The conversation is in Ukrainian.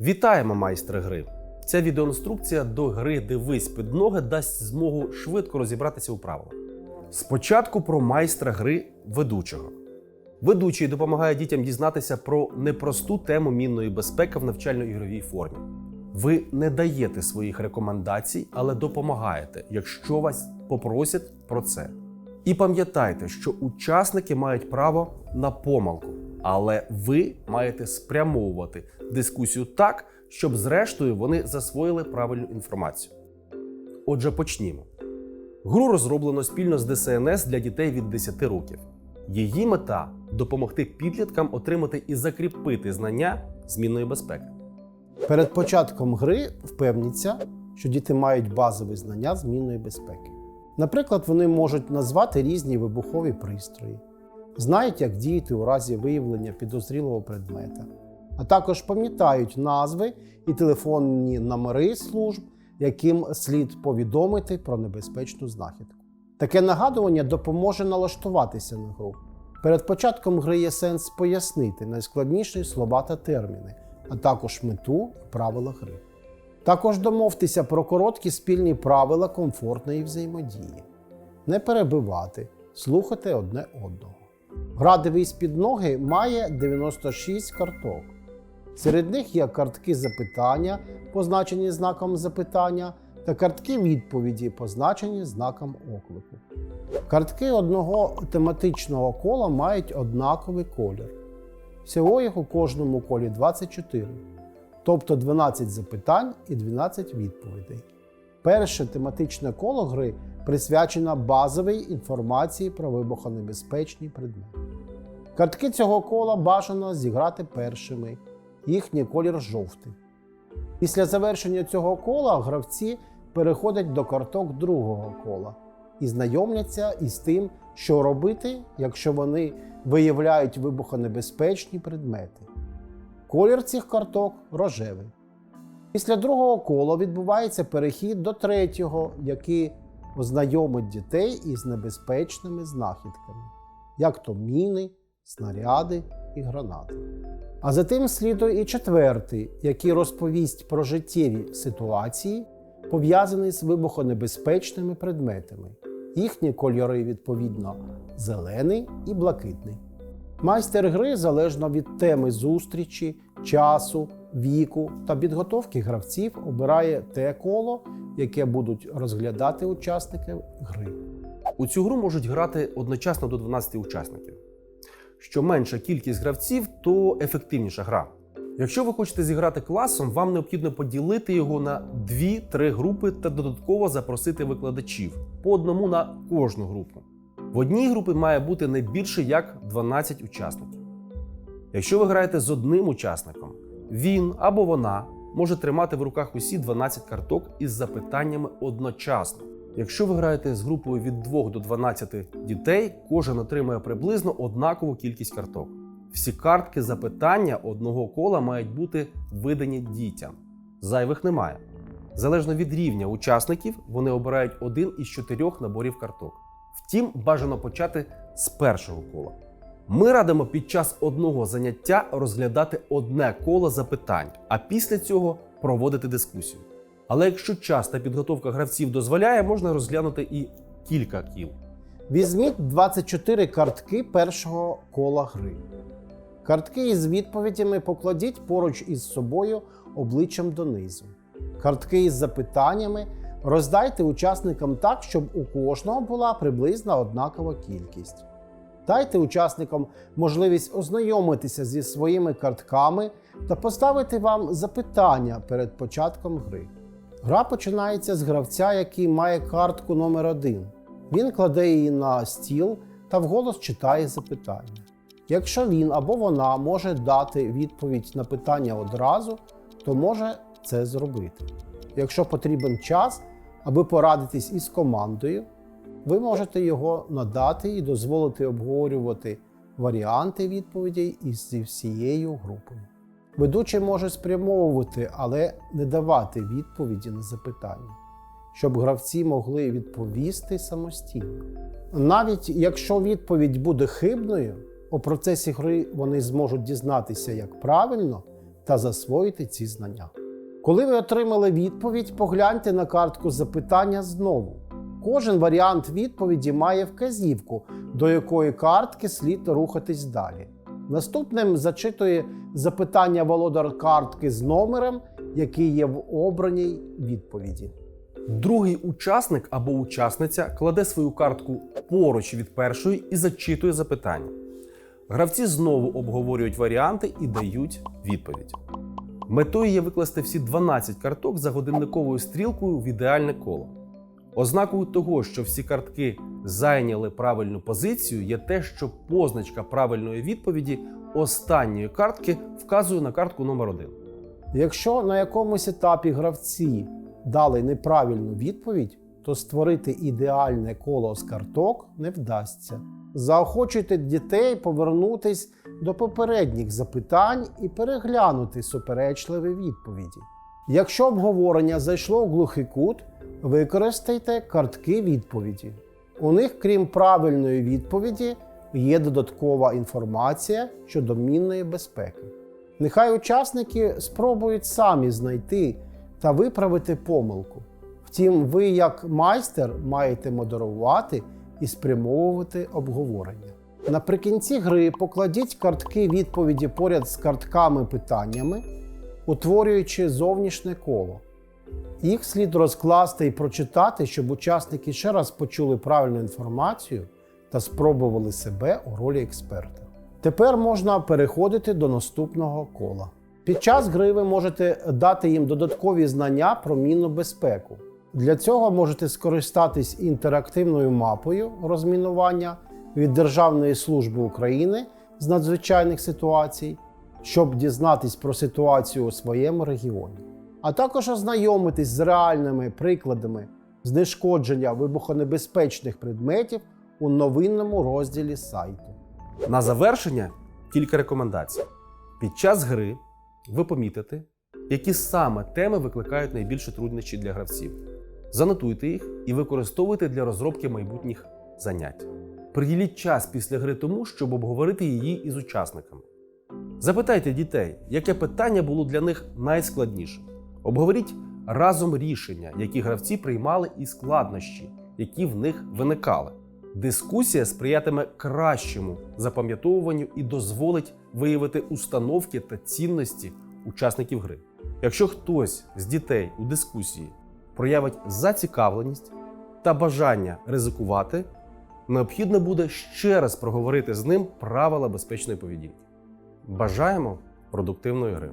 Вітаємо, майстри гри! Ця відеоінструкція до гри Дивись під ноги дасть змогу швидко розібратися у правилах. Спочатку про майстра гри ведучого. Ведучий допомагає дітям дізнатися про непросту тему мінної безпеки в навчально-ігровій формі. Ви не даєте своїх рекомендацій, але допомагаєте, якщо вас попросять про це. І пам'ятайте, що учасники мають право на помилку, але ви маєте спрямовувати дискусію так, щоб зрештою вони засвоїли правильну інформацію. Отже, почнімо. Гру розроблено спільно з ДСНС для дітей від 10 років. Її мета допомогти підліткам отримати і закріпити знання змінної безпеки. Перед початком гри впевніться, що діти мають базові знання змінної безпеки. Наприклад, вони можуть назвати різні вибухові пристрої, знають, як діяти у разі виявлення підозрілого предмета, а також пам'ятають назви і телефонні номери служб, яким слід повідомити про небезпечну знахідку. Таке нагадування допоможе налаштуватися на гру. Перед початком гри є сенс пояснити найскладніші слова та терміни, а також мету і правила гри. Також домовтеся про короткі спільні правила комфортної взаємодії, не перебивати, слухати одне одного. Гра «Дивись під ноги має 96 карток. Серед них є картки запитання, позначені знаком запитання, та картки відповіді, позначені знаком оклику. Картки одного тематичного кола мають однаковий колір. Всього їх у кожному колі 24, тобто 12 запитань і 12 відповідей. Перше тематичне коло гри присвячено базовій інформації про вибухонебезпечні предмети. Картки цього кола бажано зіграти першими, їхній колір жовтий. Після завершення цього кола гравці переходять до карток другого кола і знайомляться із тим, що робити, якщо вони виявляють вибухонебезпечні предмети. Колір цих карток рожевий. Після другого кола відбувається перехід до третього, який ознайомить дітей із небезпечними знахідками, як то міни, снаряди і гранати. А за тим слідує і четвертий, який розповість про життєві ситуації, пов'язані з вибухонебезпечними предметами. Їхні кольори відповідно зелений і блакитний. Майстер гри залежно від теми зустрічі, часу, віку та підготовки гравців обирає те коло, яке будуть розглядати учасники гри. У цю гру можуть грати одночасно до 12 учасників. Що менша кількість гравців, то ефективніша гра. Якщо ви хочете зіграти класом, вам необхідно поділити його на 2-3 групи та додатково запросити викладачів по одному на кожну групу. В одній групі має бути не більше як 12 учасників. Якщо ви граєте з одним учасником, він або вона може тримати в руках усі 12 карток із запитаннями одночасно. Якщо ви граєте з групою від 2 до 12 дітей, кожен отримує приблизно однакову кількість карток. Всі картки запитання одного кола мають бути видані дітям. Зайвих немає. Залежно від рівня учасників, вони обирають один із чотирьох наборів карток. Втім, бажано почати з першого кола. Ми радимо під час одного заняття розглядати одне коло запитань, а після цього проводити дискусію. Але якщо час та підготовка гравців дозволяє, можна розглянути і кілька кіл. Візьміть 24 картки першого кола гри. Картки із відповідями покладіть поруч із собою обличчям донизу. Картки із запитаннями роздайте учасникам так, щоб у кожного була приблизно однакова кількість. Дайте учасникам можливість ознайомитися зі своїми картками та поставити вам запитання перед початком гри. Гра починається з гравця, який має картку номер 1 Він кладе її на стіл та вголос читає запитання. Якщо він або вона може дати відповідь на питання одразу, то може це зробити. Якщо потрібен час, аби порадитись із командою, ви можете його надати і дозволити обговорювати варіанти відповідей із всією групою. Ведучий може спрямовувати, але не давати відповіді на запитання, щоб гравці могли відповісти самостійно. Навіть якщо відповідь буде хибною, у процесі гри вони зможуть дізнатися, як правильно та засвоїти ці знання. Коли ви отримали відповідь, погляньте на картку запитання знову. Кожен варіант відповіді має вказівку, до якої картки слід рухатись далі. Наступним зачитує запитання володар картки з номером, який є в обраній відповіді. Другий учасник або учасниця кладе свою картку поруч від першої і зачитує запитання. Гравці знову обговорюють варіанти і дають відповідь. Метою є викласти всі 12 карток за годинниковою стрілкою в ідеальне коло. Ознакою того, що всі картки зайняли правильну позицію, є те, що позначка правильної відповіді останньої картки вказує на картку номер 1 Якщо на якомусь етапі гравці дали неправильну відповідь, то створити ідеальне коло з карток не вдасться. Заохочуйте дітей повернутись до попередніх запитань і переглянути суперечливі відповіді. Якщо обговорення зайшло в глухий кут, використайте картки відповіді. У них, крім правильної відповіді, є додаткова інформація щодо мінної безпеки. Нехай учасники спробують самі знайти та виправити помилку. Втім, ви, як майстер, маєте модерувати і спрямовувати обговорення. Наприкінці гри покладіть картки відповіді поряд з картками питаннями, утворюючи зовнішнє коло. Їх слід розкласти і прочитати, щоб учасники ще раз почули правильну інформацію та спробували себе у ролі експерта. Тепер можна переходити до наступного кола. Під час гри ви можете дати їм додаткові знання про мінну безпеку. Для цього можете скористатись інтерактивною мапою розмінування від Державної служби України з надзвичайних ситуацій, щоб дізнатись про ситуацію у своєму регіоні, а також ознайомитись з реальними прикладами знешкодження вибухонебезпечних предметів у новинному розділі сайту. На завершення кілька рекомендацій. Під час гри ви помітите, які саме теми викликають найбільше труднощі для гравців. Занотуйте їх і використовуйте для розробки майбутніх занять. Приділіть час після гри тому, щоб обговорити її із учасниками. Запитайте дітей, яке питання було для них найскладніше. Обговоріть разом рішення, які гравці приймали, і складнощі, які в них виникали. Дискусія сприятиме кращому запам'ятовуванню і дозволить виявити установки та цінності учасників гри. Якщо хтось з дітей у дискусії проявить зацікавленість та бажання ризикувати, необхідно буде ще раз проговорити з ним правила безпечної поведінки. Бажаємо продуктивної гри!